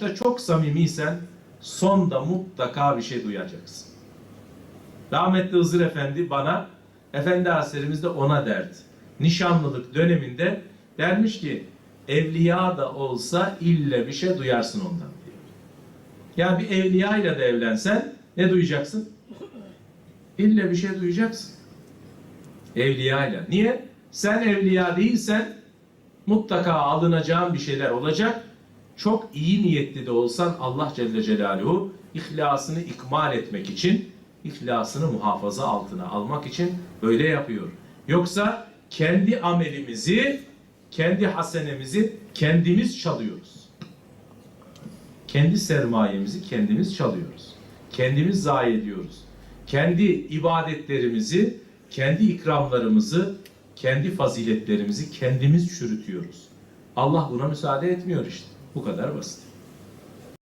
başta çok samimiysen sonda mutlaka bir şey duyacaksın. Rahmetli Hızır Efendi bana, Efendi Hazretlerimiz de ona derdi. Nişanlılık döneminde dermiş ki, evliya da olsa ille bir şey duyarsın ondan diyor. Yani bir evliya ile de evlensen ne duyacaksın? İlle bir şey duyacaksın. Evliya ile. Niye? Sen evliya değilsen mutlaka alınacağın bir şeyler olacak. Çok iyi niyetli de olsan Allah Celle Celaluhu ihlasını ikmal etmek için, ihlasını muhafaza altına almak için böyle yapıyor. Yoksa kendi amelimizi, kendi hasenemizi kendimiz çalıyoruz. Kendi sermayemizi kendimiz çalıyoruz. Kendimiz zayi ediyoruz. Kendi ibadetlerimizi, kendi ikramlarımızı, kendi faziletlerimizi kendimiz çürütüyoruz. Allah buna müsaade etmiyor işte. Bu kadar basit.